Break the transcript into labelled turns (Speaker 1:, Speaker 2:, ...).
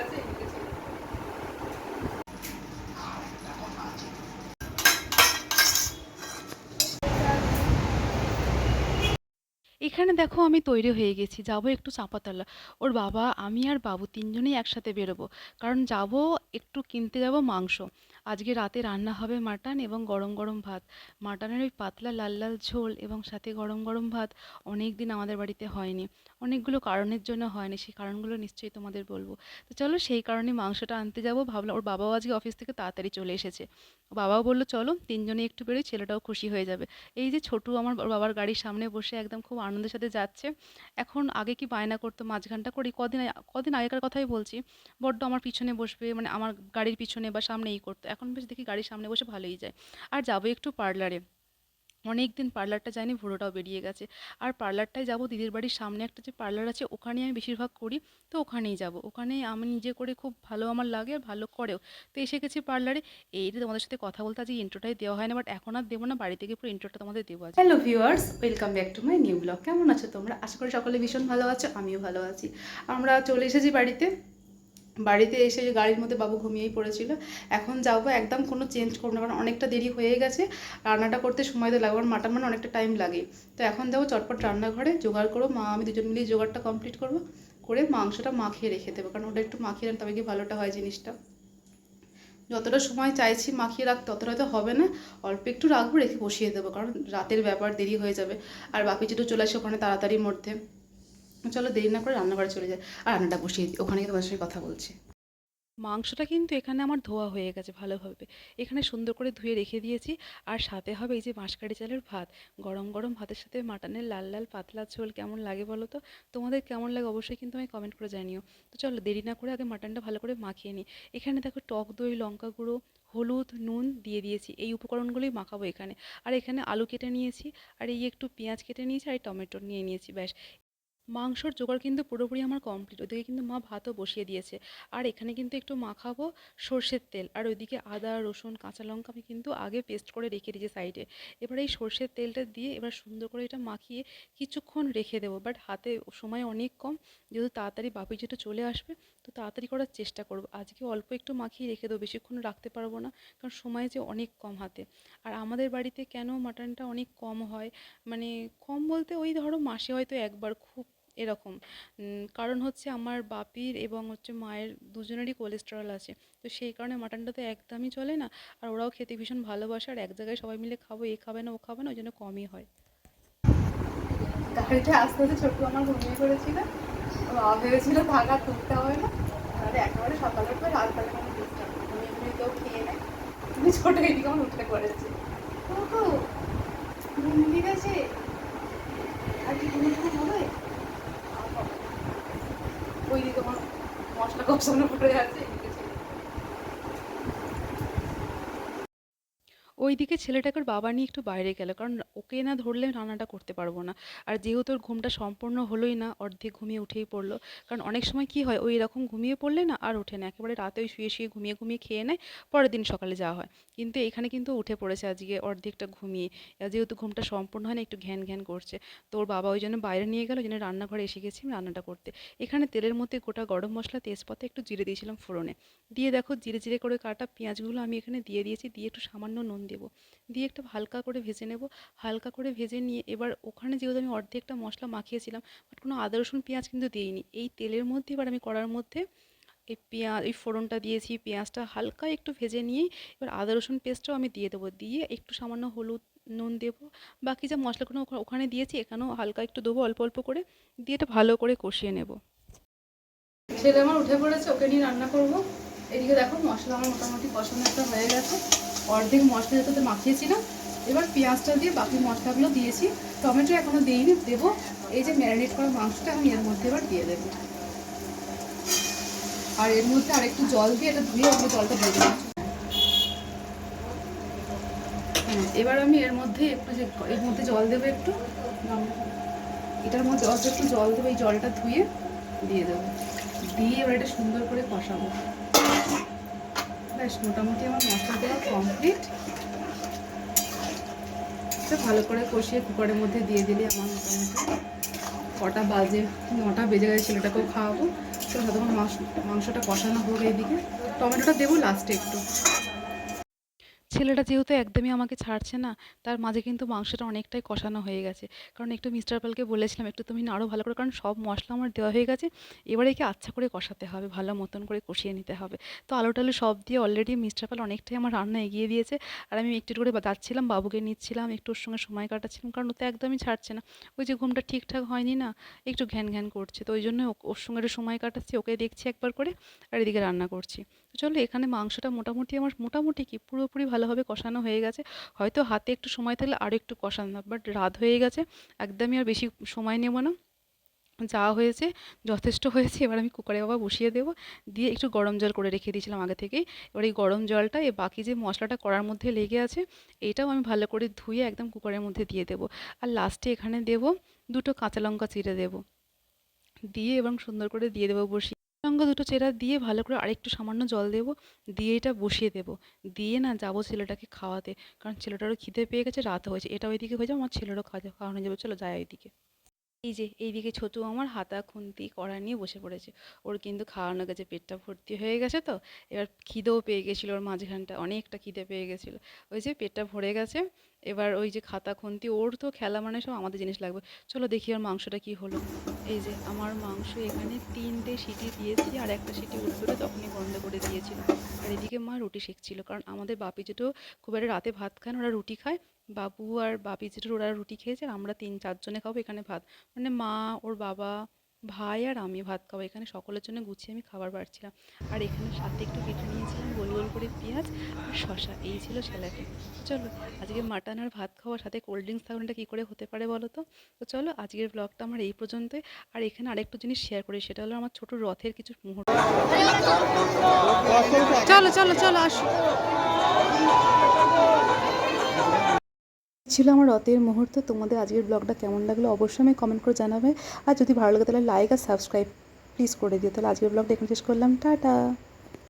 Speaker 1: আছে এখানে দেখো আমি তৈরি হয়ে গেছি, যাব একটু চাপাতলা। ওর বাবা, আমি আর বাবু তিনজনেই একসাথে বেরোবো, কারণ যাব একটু কিনতে যাব মাংস। আজকে রাতে রান্না হবে মাটন এবং গরম গরম ভাত। মাটনের ওই পাতলা লাল লাল ঝোল এবং সাথে গরম গরম ভাত অনেক দিন আমাদের বাড়িতে হয়নি। অনেকগুলো কারণের জন্য হয়নি, সেই কারণগুলো নিশ্চয়ই তোমাদের বলব। তো চলো সেই কারণে মাংসটা আনতে যাব, ভাবলাম ওর বাবাও আজকে অফিস থেকে তাড়াতাড়ি চলে এসেছে। বাবাও বলল, চলো তিনজনে একটু বেরোই, ছেলেটাও খুশি হয়ে যাবে। এই যে ছোটু আমার বাবার গাড়ির সামনে বসে একদম খুব আনন্দের সাথে যাচ্ছে। এখন আগে কি বায়না করতো, মাঝখানটা করি, কদিন কদিন আগেকার কথাই বলছি, বড্ড আমার পিছনে বসবে মানে আমার গাড়ির পিছনে বা সামনে এই করতো। এখন বেশ দেখি গাড়ির সামনে বসে ভালোই যায়। আর যাব একটু পার্লারে। অনেক দিন পার্লারটা যায়নি ভুঁড়োটাও বেরিয়ে গেছে। আর পার্লারটায় যাব, দিদির বাড়ির সামনে একটা যে পার্লার আছে, ওখানেই আমি বেশিরভাগ করি, তো ওখানেই যাব। ওখানে আমি নিজে করে খুব ভালো আমার লাগে আর ভালো করেও। তো এসে গেছি পার্লারে। এই যে তোমাদের সাথে কথা বলতে আজকে ইন্ট্রোটাই দেওয়া হয় না বাট এখন আর দেবো না, বাড়ি থেকে পুরো ইন্ট্রোটা তোমাদের দেবো আজ hello viewers welcome back to my new blog কেমন আছো তোমরা? আশা করি সকলে ভীষণ ভালো আছো, আমিও ভালো আছি। আমরা চলে এসেছি বাড়িতে। বাড়িতে এসে গাড়ির মধ্যে বাবু ঘুমিয়েই পড়েছিল, এখন যাব একদম কোনো চেঞ্জ করব না, কারণ অনেকটা দেরি হয়ে গেছে, রান্নাটা করতে সময় তো লাগবে মাটন মানে অনেকটা টাইম লাগে। তো এখন যাব চটপট রান্নাঘরে, জোগাড় করো মা আমি দুজন মিলিয়ে জোগাড়টা কমপ্লিট করব, করে মাংসটা মাখিয়ে রেখে দেবো, কারণ ওটা একটু মাখিয়ে রাখতে তবে কি ভালোটা হয় জিনিসটা। যতটা সময় চাইছি মাখিয়ে রাখতে ততটা তো হবে না, অল্প একটু রাখব, রেখে বসিয়ে দেবো, কারণ রাতের ব্যাপার দেরি হয়ে যাবে। আর বাকি যেটু চলে আসে ওখানে তাড়াতাড়ির মধ্যে। চলো দেরি না করে রান্নাঘরে চলে যায় আর রান্নাটা বসিয়ে দিই ওখানে তোমার সঙ্গে কথা বলছি। মাংসটা কিন্তু এখানে আমার ধোয়া হয়ে গেছে ভালোভাবে। এখানে সুন্দর করে ধুয়ে রেখে দিয়েছি, আর সাথে হবে এই যে বাঁশকাঠি চালের ভাত। গরম গরম ভাতের সাথে মাটনের লাল লাল পাতলা ঝোল কেমন লাগে বলো তো? তোমাদের কেমন লাগে অবশ্যই কিন্তু আমি কমেন্ট করে জানিও। তো চলো দেরি না করে আগে মাটনটা ভালো করে মাখিয়ে নিই। এখানে দেখো টক দই, লঙ্কা গুঁড়ো, হলুদ, নুন দিয়ে দিয়েছি। এই উপকরণগুলোই মাখাবো এখানে। আর এখানে আলু কেটে নিয়েছি, আর এই একটু পেঁয়াজ কেটে নিয়েছি, আর এই টমেটো নিয়ে নিয়েছি, ব্যাস। মাংসর জোগাড় কিন্তু পুরোপুরি আমার কমপ্লিট ওদিকে কিন্তু মা ভাতও বসিয়ে দিয়েছে। আর এখানে কিন্তু একটু মাখাবো সর্ষের তেল। আর ওইদিকে আদা, রসুন, কাঁচা লঙ্কা আমি কিন্তু আগে পেস্ট করে রেখে দিয়েছি সাইডে এবার এই সর্ষের তেলটা দিয়ে এবার সুন্দর করে এটা মাখিয়ে কিছুক্ষণ রেখে দেবো। বাট হাতে সময় অনেক কম। যেহেতু তাড়াতাড়ি বাপি যেটা চলে আসবে, তো তাড়াতাড়ি করার চেষ্টা করব। আজকে অল্প একটু মাখিয়ে রেখে দেবো, বেশিক্ষণ রাখতে পারব না, কারণ সময় যে অনেক কম হাতে। আর আমাদের বাড়িতে কেন মাটনটা অনেক কম হয়? মানে কম বলতে ওই ধরো মাসে হয়তো একবার, খুব এরকম। কারণ হচ্ছে আমার বাপির এবং হচ্ছে মায়ের দুজনেরই কোলেস্টেরল আছে। তো সেই কারণে মাটনটা তো একদমই চলে না। আর ওরাও খেতে ভীষণ ভালোবাসে। আর এক জায়গায় সবাই মিলে খাব, এ খাবে না, ও খাবে না, ওই জন্য কমই হয়। গাড়িতে আস্তে আস্তে ছোট্ট আমার ঘুমিয়ে পড়েছিল। বাবা ভেবেছিল, থাকা তুলতে হবে না। তাহলে একেবারে সকালে উঠবে রাত বেলা কোনো ডিস্টার্ব ঘুমিয়ে ঘুমিয়ে কেউ খেয়ে নেয়। তুমি ছোট এদিকে আমার উঠে পড়েছে ওহো, ঘুম আর কি ঘুমিয়ে ঘুম হবে? ওই দিকে মশলা কষানো পড়ে আছে এদিকে ছেলে। ওইদিকে ছেলেটাকে ওর বাবা নিয়ে একটু বাইরে গেল। কারণ ওকে না ধরলে রান্নাটা করতে পারব না। আর যেহেতু ওর ঘুমটা সম্পূর্ণ হলোই না, অর্ধেক ঘুমিয়ে উঠেই পড়ল। কারণ অনেক সময় কি হয়, ওই এরকম ঘুমিয়ে পড়লে না আর ওঠে না। একেবারে রাতে ওই শুয়ে শুয়ে ঘুমিয়ে ঘুমিয়ে খেয়ে নেয়, পরের দিন সকালে যাওয়া হয়। কিন্তু এখানে কিন্তু উঠে পড়েছে আজকে অর্ধেকটা ঘুমিয়ে। যেহেতু ঘুমটা সম্পূর্ণ হয় না, একটু ঘ্যান ঘ্যান করছে। তো ওর বাবা ওই জন্য বাইরে নিয়ে গেল, ওই জন্য রান্নাঘরে এসে গেছি আমি রান্নাটা করতে। এখানে তেলের মধ্যে গোটা গরম মশলা, তেজপাতা, একটু জিরে দিয়েছিলাম ফোড়নে। দিয়ে দেখো জিরে জিরে করে কাটা পেঁয়াজগুলো আমি এখানে দিয়ে দিয়েছি। দিয়ে একটু সামান্য নুন দেবো। দিয়ে একটু হালকা করে ভেজে নেব। হালকা করে ভেজে নিয়ে এবার ওখানে যেহেতু আমি অর্ধেকটা মশলা মাখিয়েছিলাম বাট কোনো আদা, রসুন, পেঁয়াজ কিন্তু দিইনি। এই তেলের মধ্যে এবার আমি কড়ার মধ্যে এই পেঁয়াজ, এই ফোড়নটা দিয়েছি, পেঁয়াজটা হালকা একটু ভেজে নিয়েই এবার আদা, রসুন পেস্টটাও আমি দিয়ে দেবো। দিয়ে একটু সামান্য হলুদ নুন দেবো। বাকি যা মশলাগুলো ওখা- ওখানে দিয়েছি, এখানেও হালকা একটু দেবো অল্প অল্প করে। দিয়ে এটা ভালো করে কষিয়ে নেব। ছেলে আমার উঠে পড়েছে, ওকে নিয়ে রান্না করব। এদিকে দেখো মশলা আমার মোটামুটি কষানো একটা হয়ে গেছে। অর্ধেক মশলা যেটাতে মাখিয়েছিলাম। এবার পেঁয়াজটা দিয়ে বাকি মশলাগুলো দিয়েছি। টমেটো এখনও দিইনি, দেবো। এই যে ম্যারিনেট করা মাংসটা আমি এর মধ্যে এবার দিয়ে দেবো। আর এর মধ্যে আর একটু জল দিয়ে এটা ধুয়ে ওগুলো জলটা দিয়ে দেবো হ্যাঁ এবার আমি এর মধ্যে একটু এর মধ্যে জল দেবো একটু। এটার মধ্যে অল্প একটু জল দেবো, এই জলটা ধুয়ে দিয়ে দেবো। দিয়ে এবার এটা সুন্দর করে কষাবো। ব্যাস মোটামুটি আমার মশলা দেওয়া কমপ্লিট ভালো করে কষিয়ে কুকারের মধ্যে দিয়ে দিলে আমার মোটামুটি কটা বাজে, নটা বেজে গেছে ছেলেটাকেও খাওয়াবো। তো মাংস, মাংসটা কষানো হোক এইদিকে। টমেটোটা দেবো লাস্টে একটু। ছেলেটা যেহেতু একদমই আমাকে ছাড়ছে না, তার মাঝে কিন্তু মাংসটা অনেকটাই কষানো হয়ে গেছে। কারণ একটু মিস্টার পালকে বলেছিলাম, একটু তুমি আরও ভালো করে, কারণ সব মশলা আমার দেওয়া হয়ে গেছে। এবারে একে আচ্ছা করে কষাতে হবে, ভালো মতন করে কষিয়ে নিতে হবে। তো আলু টালু সব দিয়ে অলরেডি মিস্টার পাল অনেকটাই আমার রান্না এগিয়ে দিয়েছে। আর আমি একটু করে যাচ্ছিলাম, বাবুকে নিচ্ছিলাম, একটু ওর সঙ্গে সময় কাটাচ্ছিলাম, কারণ ও তো একদমই ছাড়ছে না। ওই যে ঘুমটা ঠিকঠাক হয়নি না, একটু ঘ্যান ঘ্যান করছে। তো ওই জন্য ওর সঙ্গে একটু সময় কাটাচ্ছি, ওকে দেখছি একবার করে, আর এদিকে রান্না করছি। তো চলো এখানে মাংসটা মোটামুটি আমার মোটামুটি কি পুরোপুরি ভালোভাবে কষানো হয়ে গেছে। হয়তো হাতে একটু সময় থাকলে আরও একটু কষানো বাট রাত হয়ে গেছে, একদমই আর বেশি সময় নেব না। যা হয়েছে, যথেষ্ট হয়েছে, এবার আমি কুকারে বাবা বসিয়ে দেবো। দিয়ে একটু গরম জল করে রেখে দিয়েছিলাম আগে থেকেই। এবার এই গরম জলটা এ বাকি যে মশলাটা করার মধ্যে লেগে আছে এইটাও আমি ভালো করে ধুয়ে একদম কুকারের মধ্যে দিয়ে দেবো। আর লাস্টে এখানে দেবো দুটো কাঁচা লঙ্কা চিড়ে দেবো। দিয়ে এবং সুন্দর করে দিয়ে দেবো বসিয়ে। লঙ্কা দুটো চেরা দিয়ে ভালো করে আরেকটু সামান্য জল দেবো, দিয়ে এটা বসিয়ে দেবো। দিয়ে না যাব ছেলেটাকে খাওয়াতে, কারণ ছেলেটারও খিদে পেয়ে গেছে, রাত হয়েছে। এটা ওইদিকে হয়ে যাবে, আমার ছেলেরও খাওয়া খাওয়ানো যাবে, চলো যায় ওইদিকে। এই যে, এইদিকে ছোটু আমার হাতা খুন্তি কড়া নিয়ে বসে পড়েছে। ওর কিন্তু খাওয়ানো গেছে পেটটা ভর্তি হয়ে গেছে তো। এবার খিদেও পেয়ে গেছিল ওর মাঝখানটা, অনেকটা খিদে পেয়ে গেছিল। ওই যে পেটটা ভরে গেছে। এবার ওই যে খাতা খুন্তি, ওর তো খেলা মানে সব আমাদের জিনিস লাগবে। চলো দেখি আর মাংসটা কি হলো। এই যে, আমার মাংস এখানে তিনটে সিটি দিয়েছি আর একটা সিটি উঠবে তখনই বন্ধ করে দিয়েছিল। আর এদিকে মা রুটি সেঁকছিল কারণ আমাদের বাপি যেটো খুব একটা রাতে ভাত খায় না, ওরা রুটি খায়। বাবু আর বাপি যেটুর ওরা রুটি খেয়েছে আমরা তিন চারজনে খাব এখানে ভাত। মানে মা, ওর বাবা, ভাই আর আমি ভাত খাব এখানে। সকলের জন্য গুছিয়ে আমি খাবার বাড়ছিলাম। আর এখানে সাথে একটু কেটে নিয়েছিলাম গোল গোল করে পেঁয়াজ আর শশা এই ছিল স্যালাডে চলো, আজকে মাটন আর ভাত খাওয়ার সাথে কোল্ড ড্রিঙ্কস থাকলে এটা কী করে হতে পারে বলো তো? তো চলো, আজকের ব্লগটা আমার এই পর্যন্তই। আর এখানে আরেকটু জিনিস শেয়ার করি, সেটা হলো আমার ছোট রথের কিছু মুহূর্ত। চলো চলো চলো, আসো। ছিল আমার রথের মুহূর্ত। তোমাদের আজকের ব্লগটা কেমন লাগল অবশ্যই আমি কমেন্ট করে জানাবে। আর যদি ভালো লাগে তাহলে লাইক আর সাবস্ক্রাইব প্লিজ করে দিও। তাহলে আজকের ব্লগটা এখানে শেষ করলাম। টাটা!